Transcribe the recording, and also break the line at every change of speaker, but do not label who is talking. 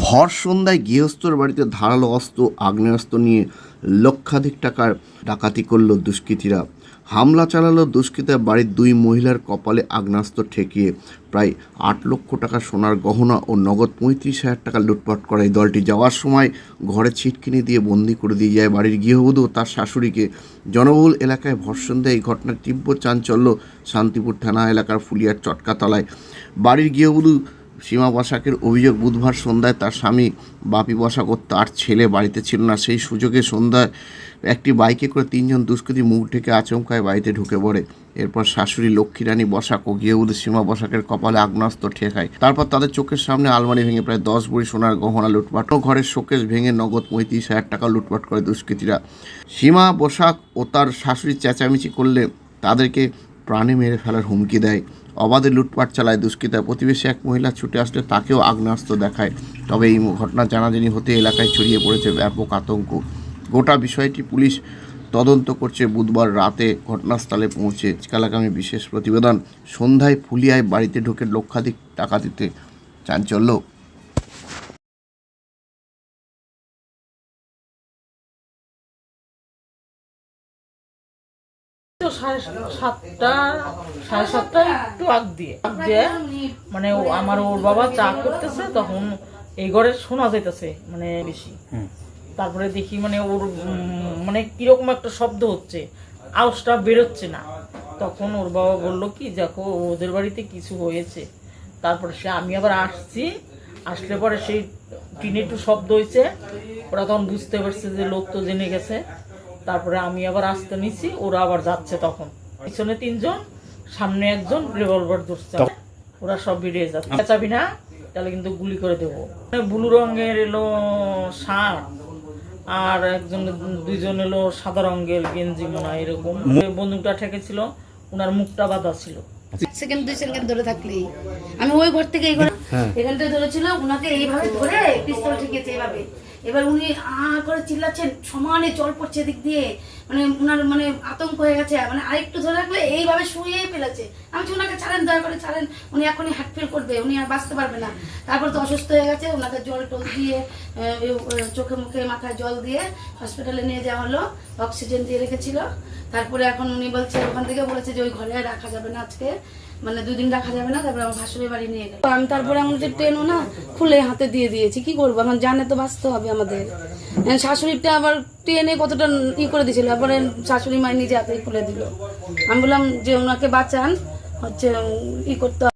ভর সন্ধ্যায় গৃহস্থর বাড়িতে ধারালো অস্ত্র, আগ্নেয়াস্ত্র নিয়ে লক্ষাধিক টাকার ডাকাতি করল দুষ্কৃতীরা। হামলা চালালো দুষ্কৃতীরা বাড়ির দুই মহিলার কপালে আগ্নেয়াস্ত্র ঠেকিয়ে। প্রায় আট লক্ষ টাকা সোনার গহনা ও নগদ পঁয়ত্রিশ হাজার টাকা লুটপাট করে। এই দলটি যাওয়ার সময় ঘরে ছিটকিনি দিয়ে বন্দি করে দিয়ে যায় বাড়ির গৃহবধূ ও তার শাশুড়িকে। জনবহুল এলাকায় ভর্ষণ দেয় এই ঘটনার তীব্র চাঞ্চল্য শান্তিপুর থানা এলাকার ফুলিয়ার চটকাতলায়। বাড়ির গৃহবধূ সীমা বসাকের অভিযোগ বুধবার সন্ধ্যায় তার স্বামী বাপি বসাক ও তার ছেলে বাড়িতে ছিল না। সেই সুযোগে সন্ধ্যায় একটি বাইকে করে তিনজন দুষ্কৃতী মুখ ঢেকে আচমকায় বাড়িতে ঢুকে পড়ে। এরপর শাশুড়ি লক্ষ্মী রানী বসাক ও গিয়ে গৃহবধূ সীমা বসাকের কপালে আগ্নাস্ত ঠেকায়। তারপর তাদের চোখের সামনে আলমারি ভেঙে প্রায় দশ ভরি সোনার গহনা লুটপাট ও ঘরের শোকেশ ভেঙে নগদ পঁয়ত্রিশ হাজার টাকা লুটপাট করে দুষ্কৃতীরা। সীমা বসাক ও তার শাশুড়ি চেঁচামেচি করলে তাদেরকে প্রাণে মেরে ফেলার হুমকি দেয়। অবাধে লুটপাট চালায় দুষ্কৃতা। প্রতিবেশী এক মহিলা ছুটে আসলে তাকেও আগ্নেয়াস্ত্র দেখায়। তবে এই ঘটনা জানাজানি হতে এলাকায় ছড়িয়ে পড়েছে ব্যাপক আতঙ্ক। গোটা বিষয়টি পুলিশ তদন্ত করছে বুধবার রাতে। ঘটনাস্থলে পৌঁছে আজকালাগামী বিশেষ প্রতিবেদন। সন্ধ্যায় ফুলিয়ায় বাড়িতে ঢুকে লক্ষাধিক টাকা দিতে চাঞ্চল্য।
সাড়ে সাতটা সাড়ে সাতটা একটু আগ দিয়ে আগ দিয়ে মানে আমার ওর বাবা চা করতেছে তখন এই ঘরে শোনা যাইতেছে মানে বেশি। তারপরে দেখি মানে ওর মানে কীরকম একটা শব্দ হচ্ছে আওয়াজটা বেরোচ্ছে না। তখন ওর বাবা বলল কি দেখো ওদের বাড়িতে কিছু হয়েছে। তারপরে সে আমি আবার আসছি আসলে পরে সেই টিনে একটু শব্দ হয়েছে। ওরা তখন বুঝতে পারছে যে লোক তো জেনে গেছে। তারপরে আমি আবার আসতে নিছি ওরা আবার যাচ্ছে তখন। পিছনে তিনজন সামনে একজন রিভলভার ধরছে। ওরা সব বেরিয়ে যাচ্ছে। চাবি না তাহলে কিন্তু গুলি করে দেবো। ব্লু রঙের এলো শার্ট আর একজন দুইজন এলো সাদা রঙের গেঞ্জি মনে হয় এরকম। বন্দুকটা ঠেকেছিল ওনার মুখটা বাঁধা ছিল।
সেকেন্ড দুই সেকেন্ড ধরে থাকলেই আমি ওই ঘর থেকে এই ঘরে এখানটায় ধরেছিল ওনাকে এইভাবে ধরে পিস্তল ঠেকেছে এইভাবে। এবার উনি আ করে চিল্লাচ্ছেন সমানে জল পড়ছে এদিক দিয়ে। মানে ওনার মানে আতঙ্ক হয়ে গেছে। মানে আরেকটু ধরে রাখলে এইভাবে শুয়েই ফেলেছে। আমি বলছি, ওনাকে ছাড়েন দয়া করে ছাড়েন। উনি এখনই হার্ট ফেল করবে উনি আর বাঁচতে পারবে না। তারপর তো অসুস্থ হয়ে গেছে ওনাকে জল টল দিয়ে চোখে মুখে মাথায় জল দিয়ে হসপিটালে নিয়ে যাওয়া হলো অক্সিজেন দিয়ে রেখেছিল। তারপরে এখন উনি বলছে ওখান থেকে বলেছে যে ওই ঘরে রাখা যাবে না আজকে। মানে দুদিন রাখা যাবে না, তারপরে আমার ভাসুরের বাড়ি নিয়ে গেল। আমি তারপরে আমি যে ট্রেনও না খুলে হাতে দিয়ে দিয়েছি, কি করব? এখন জানে তো বাঁচতে হবে আমাদের। শাশুড়িটা আবার ট্রেনে কতটা ই করে দিয়েছিল, তারপরে শাশুড়ি মাই নিজে হাতে খুলে দিল। আমি বললাম যে, ওনাকে বাঁচান, হচ্ছে ই করতে।